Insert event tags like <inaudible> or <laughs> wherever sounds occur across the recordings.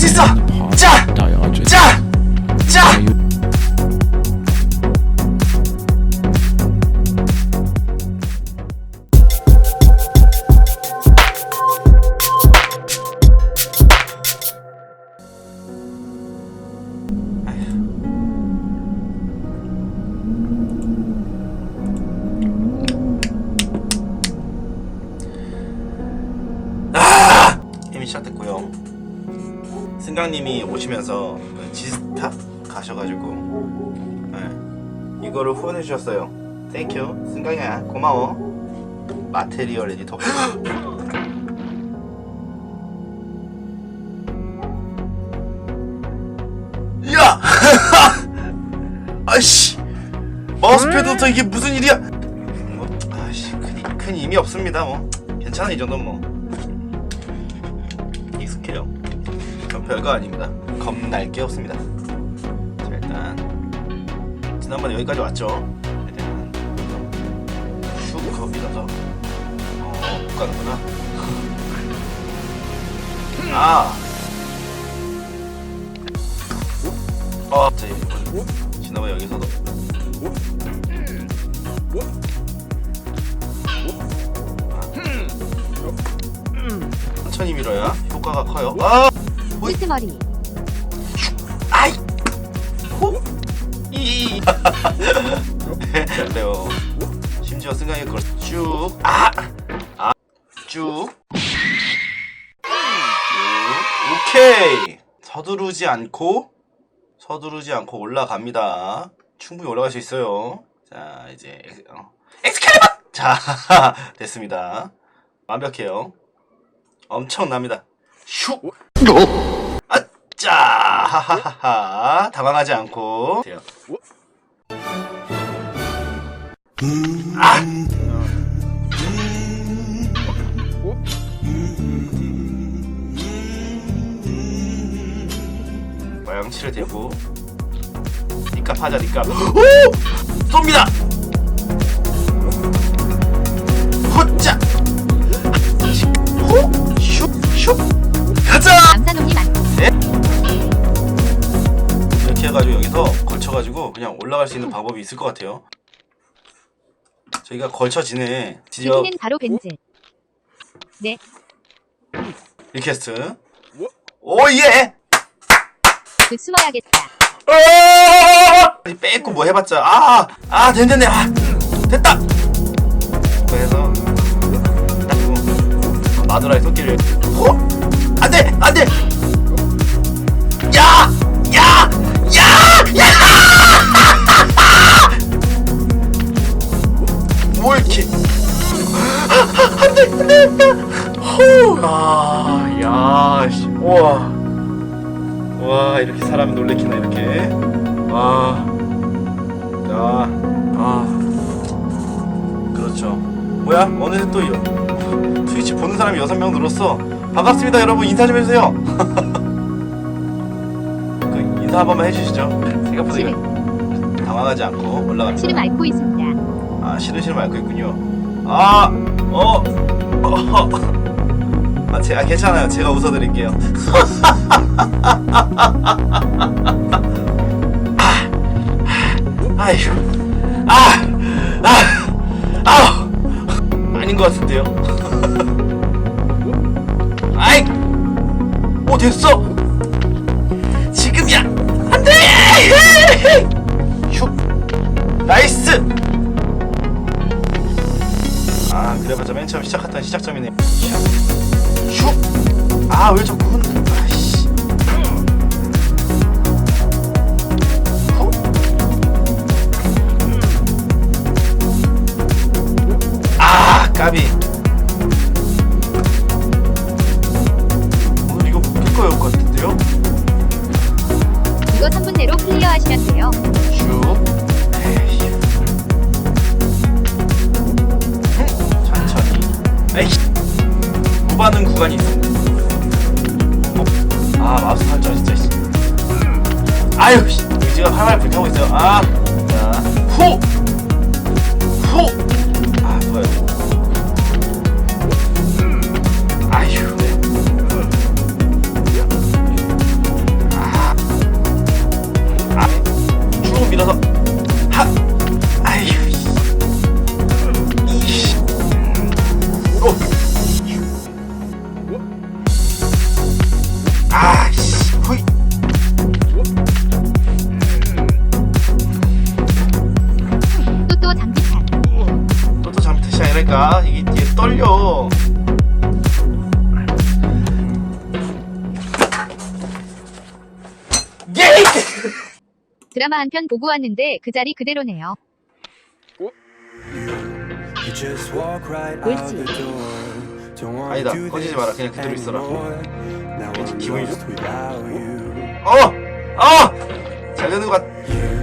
수 있어 자! 자! 자! 게임이 시작됐고요. 승강님이 오시면서 그 지스타 가셔가지고 네, 이거를 후원해 주셨어요. 땡큐 승강이야 고마워. 마테리얼 에디터. <laughs> 야! <laughs> 아씨 마우스패드부터 이게 무슨 일이야? 뭐, 아씨 큰, 큰 의미 없습니다 뭐 괜찮아 이 정도는 뭐. 별거 아닙니다. 겁날 게 없습니다. 자 일단 지난번에 여기까지 왔죠. 일단 슉 하고 밀어서 어못 가는구나. 아. 어, 자 지난번 여기서도 천천히 밀어야 효과가 커요. 아. 끄트머리 아이, 호, 이. 그래요. 심지어 승강이 그걸 쭉, 아, 아, 쭉, 쭉. 오케이. 서두르지 않고, 서두르지 않고 올라갑니다. 충분히 올라갈 수 있어요. 자, 이제 엑- 어. 엑스칼리버. 자, <laughs> 됐습니다. 완벽해요. 엄청납니다. 슉. 아, 짜! 하하하하. 당황하지 않고. 아! 모양치를 대고 니값 하자 니값 오! 쏩니다! 호짜! 호! 슉! 슉! 해가지고 여기서 걸쳐가지고 그냥 올라갈 수 있는 방법이 있을 것 같아요. 저희가 걸쳐지네. 드디어 GT는 바로 벤즈 네 리퀘스트. 오예! 그 숨어야겠다 어! 뺏고 뭐 해봤자 아! 아 됐네 아! 됐다! 그래서 딱 마누라의 손길을 호! 안돼! 안돼! 뭐 이렇게 안돼! 안돼! 호! 아, 야, 씨, 우와. 와 이렇게 사람이 놀래키나 이렇게 와, 야, 아, 그렇죠. 뭐야? 어느새 또 여- 트위치 보는 사람이 여섯 명 늘었어. 반갑습니다, 여러분 인사 좀 해주세요. <laughs> 그 인사 한 번만 해주시죠. 생각보다 당황하지 않고 올라갑니다. 실을 앓고 있습니다 아 싫으시는 앓고 있군요. 아, 어, 어. <laughs> 아, 제, 아 괜찮아요. 제가 웃어드릴게요. <laughs> 아, 아휴, 아, 아, 아, 아닌 것 같은데요. <laughs> 아이, 오 됐어. 지금이야. 안돼. 슉, 나이스. 아 그래봤자 맨 처음 시작했던 시작점이네 슉! 아왜 자꾸 흔들 의지가 활활 불타고 있어요 아자 후 있어. 예! 드라마 한 편 보고 왔는데 그 자리 그대로네요. 옳지. 아니다, 꺼지지 마라. 그냥 그대로 있어라. 왠지 기분이 you. 어! 어! 잘 되는 것 같.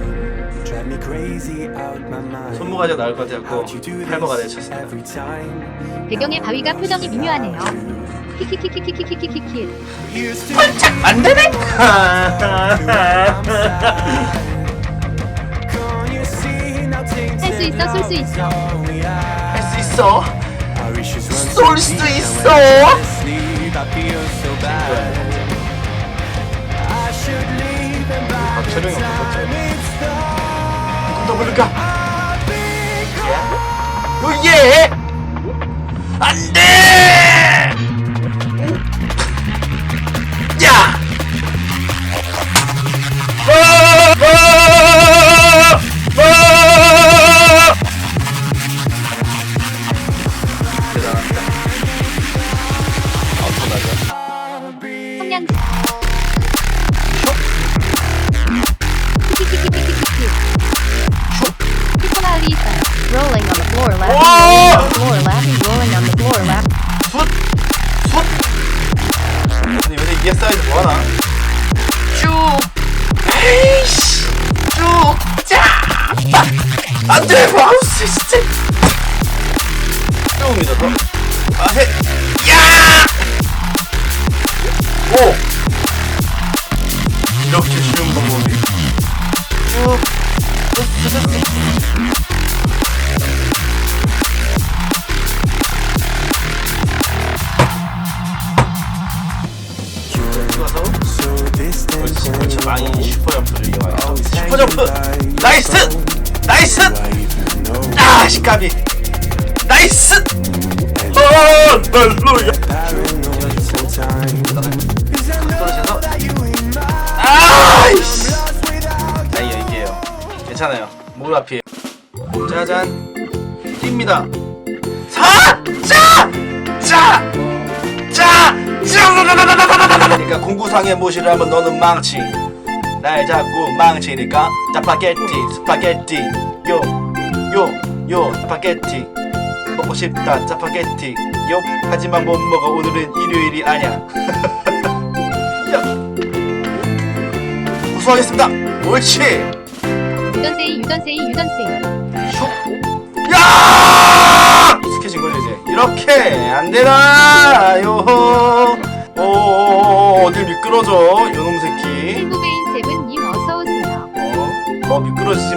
손모가지가 나을 것 do 팔모가 내쳤습니다. 배경의 바위가 표정이 미묘하네요. 키키키키키키키키키. Used to 안 되네. Things 할수 있어, 쏠 수 있어. 할 수 있어. 쏠 수 있어. 박철영이 done, 더 부를까? I'll be 오 예! 안 돼! 이게 사이즈 뭐하나? 쭉! 에이씨! 쭉! 짜! 아! 안돼! 마우스 진짜! 쭉 밀어서 아 해! 야! 오! 이렇게 쉬운 방법이 쭉! 망인 슈퍼점프 되게 많이 하고 어, 슈퍼점프 어, 나이스! 나이스! 아 시까비 나이스! 아, 할렐루야. 떨어져서 아이씨. 아니 여기에요 괜찮아요. 목 앞이 짜잔. 뜁니다. 사! 짜! 짜! 짜! 짜! 그러니까 공구상의 못이라면 너는 망치. 날 자꾸 망치니까 짜파게티 스파게티 요요요 스파게티 먹고 싶다 짜파게티 요 하지만 못 먹어 오늘은 일요일이 아니야 <laughs> 야. 우수하겠습니다 옳지 유던세이 유던세이 유던세이. 슉! 야! 익숙해진 거죠 이제 이렇게 안 되나요? 오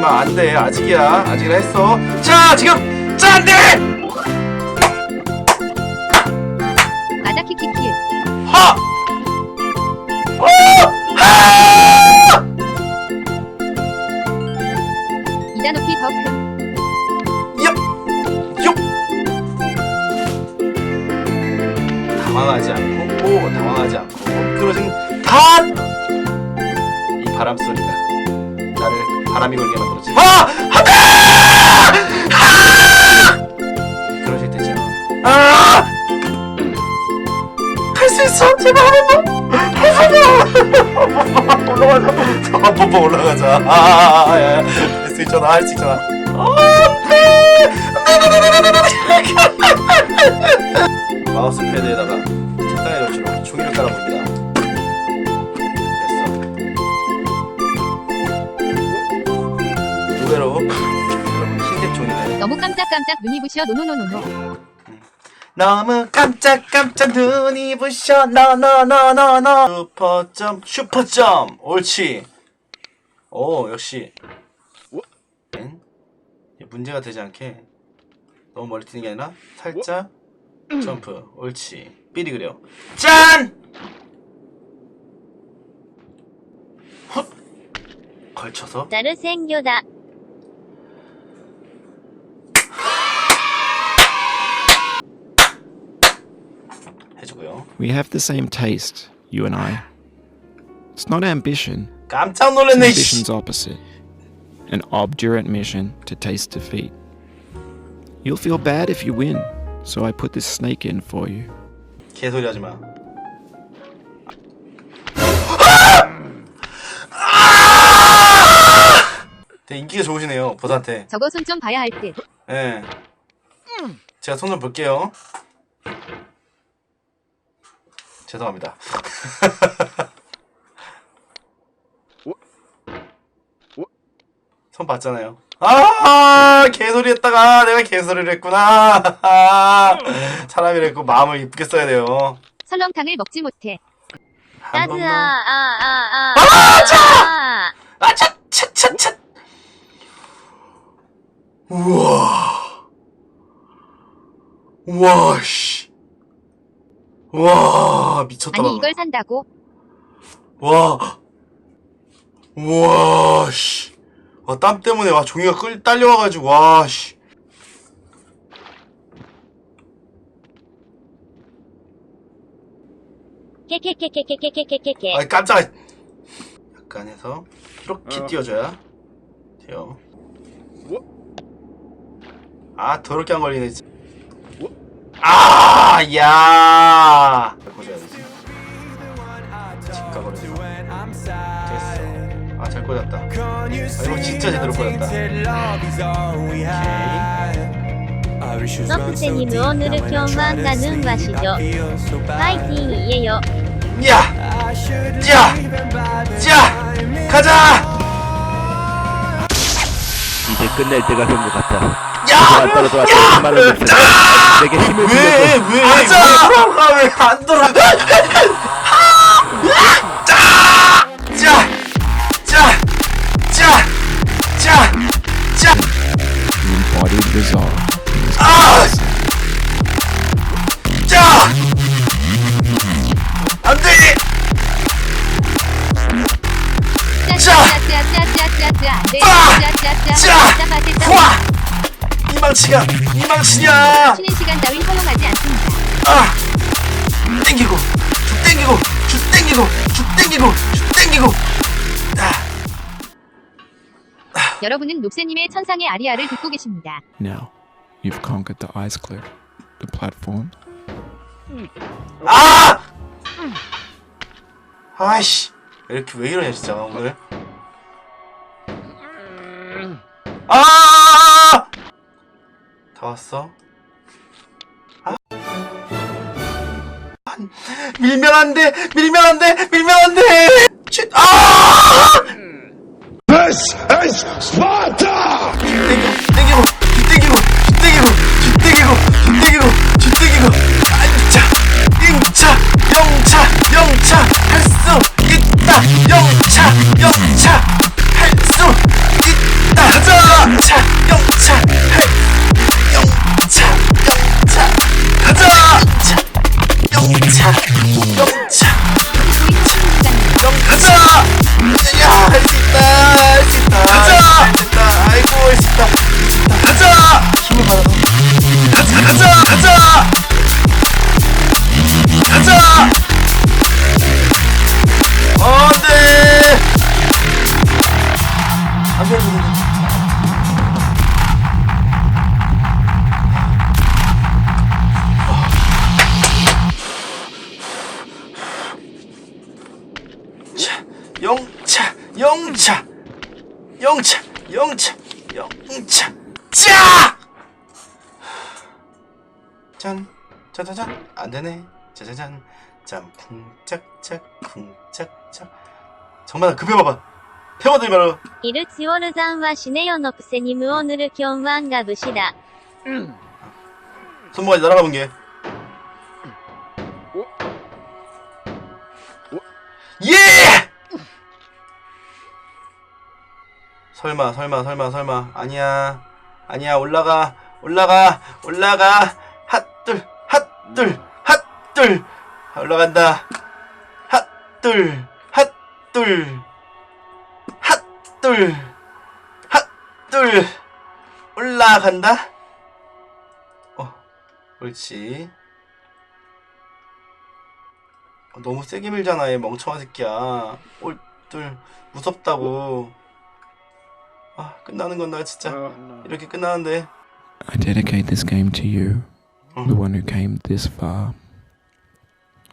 더 미끄러지지만 안돼 아직이야 아직이라 했어 자 지금 자 안돼 맞아 키키키. 하! 어! 하! 높이 더 큰. 당황하지 않고 오 당황하지 않고 미끄러진 단! 이 바람 소리가 바람이 걸게 만들었지. 아! 안 돼! 아! 미끄러질 때죠 아! 할수 있어? 제발 한 번만. 한 번만 <laughs> 올라가자. 한 번만 올라가자. 할수 있잖아 할 수 있잖아. 마우스 패드에다가 적당히 걸치로 종이를 깔아봅니 너무 깜짝깜짝 눈이 부셔. 노노노노노. 너무 깜짝깜짝 눈이 부셔. 너너너너너. 슈퍼점 슈퍼점. 옳지. 오 역시. 엥? 문제가 되지 않게. 너무 멀리 뛰는 게 아니라 살짝 점프. 옳지. 삐리 그려. 짠! 헛! 걸쳐서. 잘생겨다. We have the same taste, you and I. It's not ambition. 깜짝 놀랐네 씨. Ambition's opposite. An obdurate mission to taste defeat. You'll feel bad if you win, So I put this snake in for you. 개소리 하지 마. 되게 인기가 좋으시네요, 보사한테. 저거 손 좀 봐야 할 듯. 예. 제가 손 좀 볼게요. 죄송합니다. <laughs> 어? 어? 손 봤잖아요. 아 개소리 했다가 내가 개소리를 했구나. <laughs> 사람이랬고 그 마음을 이쁘게 써야 돼요. 설렁탕을 먹지 못해. 따스아 아아아 아차! 아차! 아. 아, 차차차! 우와. 우와 씨. 와 미쳤다. 아니 이걸 산다고? 와. 우와 씨. 아, 와땀 때문에 와 종이가 끌 딸려와가지고 와 씨. 케케케케케케케케케케. 아 깜짝. 약간 해서 이렇게 어. 띄워줘야 돼요. 뭐? 아 더럽게 안 걸리네. 진짜. 아, 야. 아, 잘 꽂았다. 아, 이거 진짜 제대로 꽂았다. 오케이. 서프텐이 무언을 경험한다는 맛이죠. 파이팅이에요. 야! 야! 자! 가자! 이제 끝낼 때가 된 것 같다. 야! 안 떨어져 야! 많은 것을 내게 힘을 왜? 빌려줘. 왜? 가자! 왜안 돌아? 자! 자! 자! 자! 자! 자! You embodied 짜짜짜. 자! 짜파세짜. 와! 이 망치가 이 망치냐! 쉬는 시간 따윈 허용하지 않습니다. 아! 땡기고 쭉 땡기고 쭉 땡기고 쭉 땡기고 쭉 땡기고 아! 여러분은 롭세님의 천상의 아리아를 듣고 계십니다. Now, you've conquered the ice cliff, the platform, 아! 아이씨 왜 이렇게 왜 이러냐 진짜 오늘 다 왔어? 아? 안- 밀면 안 돼! 밀면 안 돼! 밀면 안 돼! 쉿! 아! This is Sparta! 땡기고, 땡기고, 안돼 자 영차 영차. 영차 영차 영차. 짜! 짠. 짜자잔 안 되네. 짜자잔 짠. 쿵짝짝 쿵짝짝. 정말 급해봐봐 태워들이 말아 イルツィオルザンは死ねよノプセに無を塗るキョンワンが武士だ 손모가지 날아가 본게 예! 설마 설마 설마 설마 아니야 아니야 올라가 올라가 올라가 핫둘 핫둘 핫둘 올라간다 핫둘 핫둘 핫 둘 핫 둘 올라간다 어 옳지 어, 너무 세게 밀잖아 얘 멍청한 새끼야 옳둘 무섭다고 아 끝나는 건나 진짜 이렇게 끝나는데 I dedicate this game to you. the one who came this far.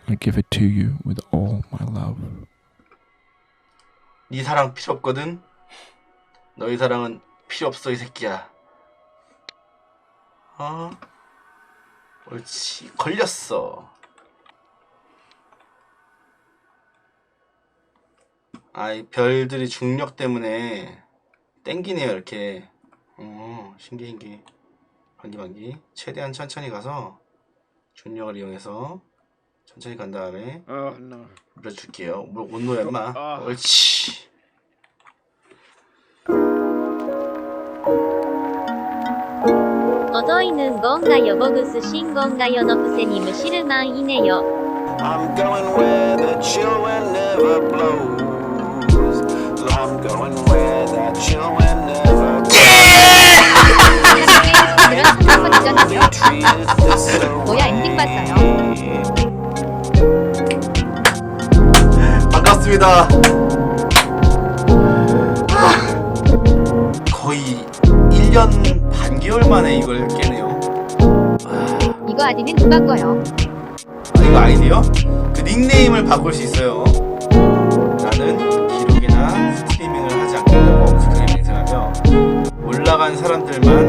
I give it to you with all my love. 네 사랑 필요 없거든. 너희 사랑은 필요 없어 이 새끼야. 어? 옳지 걸렸어. 아이 별들이 중력 때문에 땡기네요 이렇게. 어 신기 신기. 반기 반기. 최대한 천천히 가서 중력을 이용해서 천천히 간 다음에 물어줄게요. 물 온노야 임마. 옳지. 떠있는 건가요? 먹으신 건가요? 너프세님은 실망이네요. I'm going where the chill wind never blows. I'm going where the chill wind never blows. 뭐야 엔딩 봤어요? 반갑습니다. 거의 1년 반개월 만에 이걸 깨네요. 이거 아디는 누가 거요? 아, 이거 아이디어? 그 닉네임을 바꿀 수 있어요. 나는 기록이나 스트리밍을 하지 않겠다고 스크린 맹세하며 올라간 사람들만